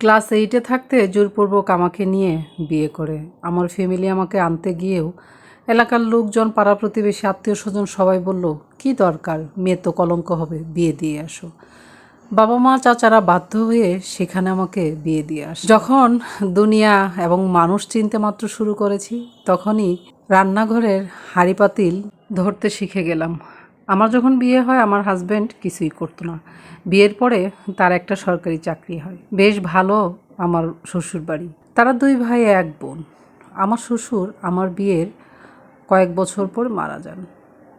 Class এইটে থাকতে জোরপূর্বক আমাকে নিয়ে বিয়ে করে। আমার ফ্যামিলি আমাকে আনতে গিয়েও এলাকার লোকজন, পাড়া প্রতিবেশী, আত্মীয় স্বজন সবাই বলল, কি দরকার? মেয়ে তো কলঙ্ক হবে, বিয়ে দিয়ে আসো। বাবা মা, চাচারা বাধ্য হয়ে সেখানে আমাকে বিয়ে দিয়ে আসে। যখন দুনিয়া এবং মানুষ চিনতে মাত্র শুরু করেছি, তখনই রান্নাঘরের হাঁড়ি পাতিল ধরতে শিখে গেলাম। আমার যখন বিয়ে হয়, আমার হাজব্যান্ড কিছুই করতো না। বিয়ের পরে তার একটা সরকারি চাকরি হয়। বেশ ভালো আমার শ্বশুর বাড়ি তারা দুই ভাই, এক বোন। আমার শ্বশুর আমার বিয়ের কয়েক বছর পর মারা যান।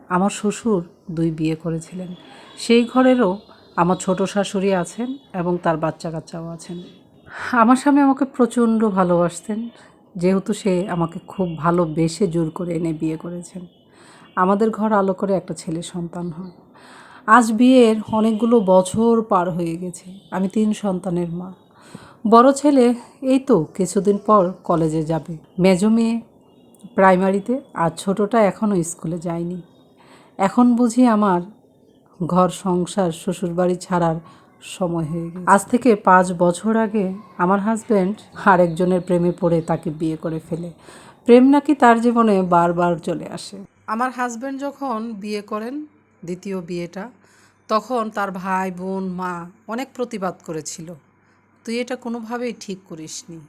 আমার শ্বশুর দুই বিয়ে করেছিলেন। সেই ঘরেরও আমার ছোট শাশুড়ি আছেন এবং তার বাচ্চা কাচ্চাও আছেন। আমার স্বামী আমাকে প্রচণ্ড ভালোবাসতেন। যেহেতু সে আমাকে খুব ভালোবেসে জোর করে এনে বিয়ে করেছেন। আমাদের ঘর আলো করে একটা ছেলে সন্তান হয়। আজ বিয়ের অনেকগুলো বছর পার হয়ে গেছে। আমি তিন সন্তানের মা। বড় ছেলে, এই তো কিছুদিন পর কলেজে যাবে। মেজো মেয়ে প্রাইমারিতে আর ছোটটা এখনও স্কুলে যায়নি। এখন বুঝি আমার ঘর সংসার শ্বশুরবাড়ি ছাড়ার সময় হয়ে গেছে। আজ থেকে পাঁচ বছর আগে আমার হাজব্যান্ড আরেকজনের প্রেমে পড়ে তাকে বিয়ে করে ফেলে। প্রেম নাকি তার জীবনে বারবার চলে আসে। আমার হাজব্যান্ড যখন বিয়ে করেন, দ্বিতীয় বিয়েটা, তখন তার ভাই, বোন, মা অনেক প্রতিবাদ করেছিল। তুই এটা কোনোভাবেই ঠিক করিসনি।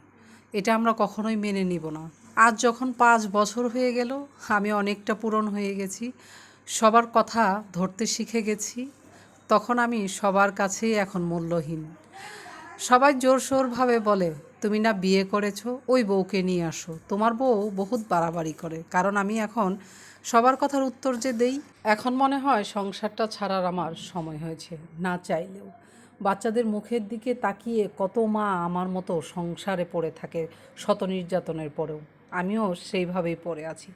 এটা আমরা কখনোই মেনে নিব না। আজ যখন পাঁচ বছর হয়ে গেল, আমি অনেকটা পূরণ হয়ে গেছি। সবার কথা ধরতে শিখে গেছি। তখন আমি সবার কাছেই এখন মূল্যহীন। সবাই জোরসোরভাবে বলে তুমি না বিয়ে করেছ, ওই বউকে নিয়ে আসো। তোমার বউ বহুত বাড়াবাড়ি করে। কারণ আমি এখন সবার কথার উত্তর যে দেই, এখন মনে হয় সংসারটা ছাড়ার আমার সময় হয়েছে, না চাইলেও। বাচ্চাদের মুখের দিকে তাকিয়ে কত মা আমার মতো সংসারে পড়ে থাকে শত নির্যাতনের পরেও। আমিও সেইভাবেই পড়ে আছি।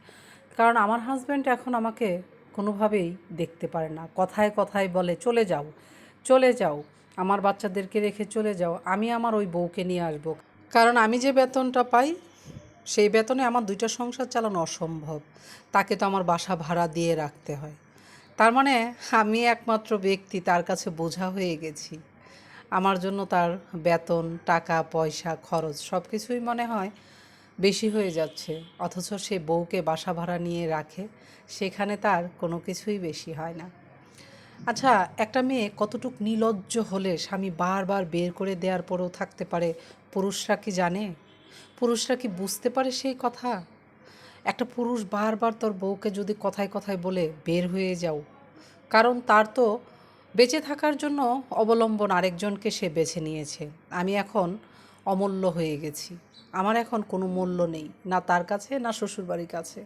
কারণ আমার হাজব্যান্ড এখন আমাকে কোনোভাবেই দেখতে পারে না। কথায় কথায় বলে, চলে যাও চলে যাও। আমার বাচ্চাদেরকে রেখে চলে যাও। আমি আমার ওই বউকে নিয়ে আসব। কারণ আমি যে বেতনটা পাই, সেই বেতনে আমার দুইটা সংসার চালানো অসম্ভব। তাকে তো আমার বাসা ভাড়া দিয়ে রাখতে হয়। তার মানে আমি একমাত্র ব্যক্তি, তার কাছে বোঝা হয়ে গেছি। আমার জন্য তার বেতন, টাকা, পয়সা, খরচ সব কিছুই মনে হয় বেশি হয়ে যাচ্ছে। অথচ সে বউকে বাসা ভাড়া নিয়ে রাখে, সেখানে তার কোনো কিছুই বেশি হয় না। আচ্ছা একটা মেয়ে কতটুক নিলজ্জ হলে স্বামী বারবার বের করে দেওয়ার পরেও থাকতে পারে? পুরুষরা কি জানে? পুরুষরা কি বুঝতে পারে সেই কথা? একটা পুরুষ বারবার তোর বউকে যদি কথায় কথায় বলে, বের হয়ে যাও। কারণ তার তো বেঁচে থাকার জন্য অবলম্বন আরেকজনকে সে বেছে নিয়েছে। আমি এখন অমূল্য হয়ে গেছি। আমার এখন কোনো মূল্য নেই, না তার কাছে, না শ্বশুরবাড়ির কাছে।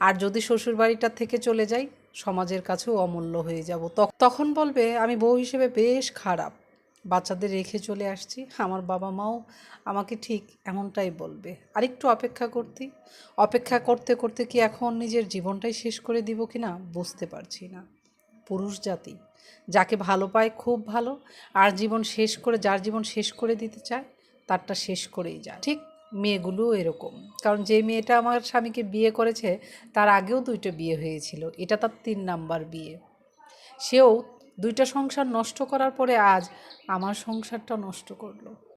আর যদি শ্বশুরবাড়িটার থেকে চলে যাই সমাজের কাছেও অমূল্য হয়ে যাব। তখ- তখন বলবে, আমি বউ হিসেবে বেশ খারাপ। বাচ্চাদের রেখে চলে আসছি। আমার বাবা মাও আমাকে ঠিক এমনটাই বলবে। আরেকটু অপেক্ষা করতি। অপেক্ষা করতে করতে কি এখন নিজের জীবনটাই শেষ করে দিব কি না বুঝতে পারছি না। পুরুষ জাতি। যাকে ভালো পায় খুব ভালো। আর জীবন শেষ করে, যার জীবন শেষ করে দিতে চায়, তারটা শেষ করেই যায়। ঠিক মেয়েগুলোও এরকম। কারণ যে মেয়েটা আমার স্বামীকে বিয়ে করেছে, তার আগেও দুইটা বিয়ে হয়েছিল। এটা তার তিন নাম্বার বিয়ে। সেও দুইটা সংসার নষ্ট করার পরে আজ আমার সংসারটা নষ্ট করল।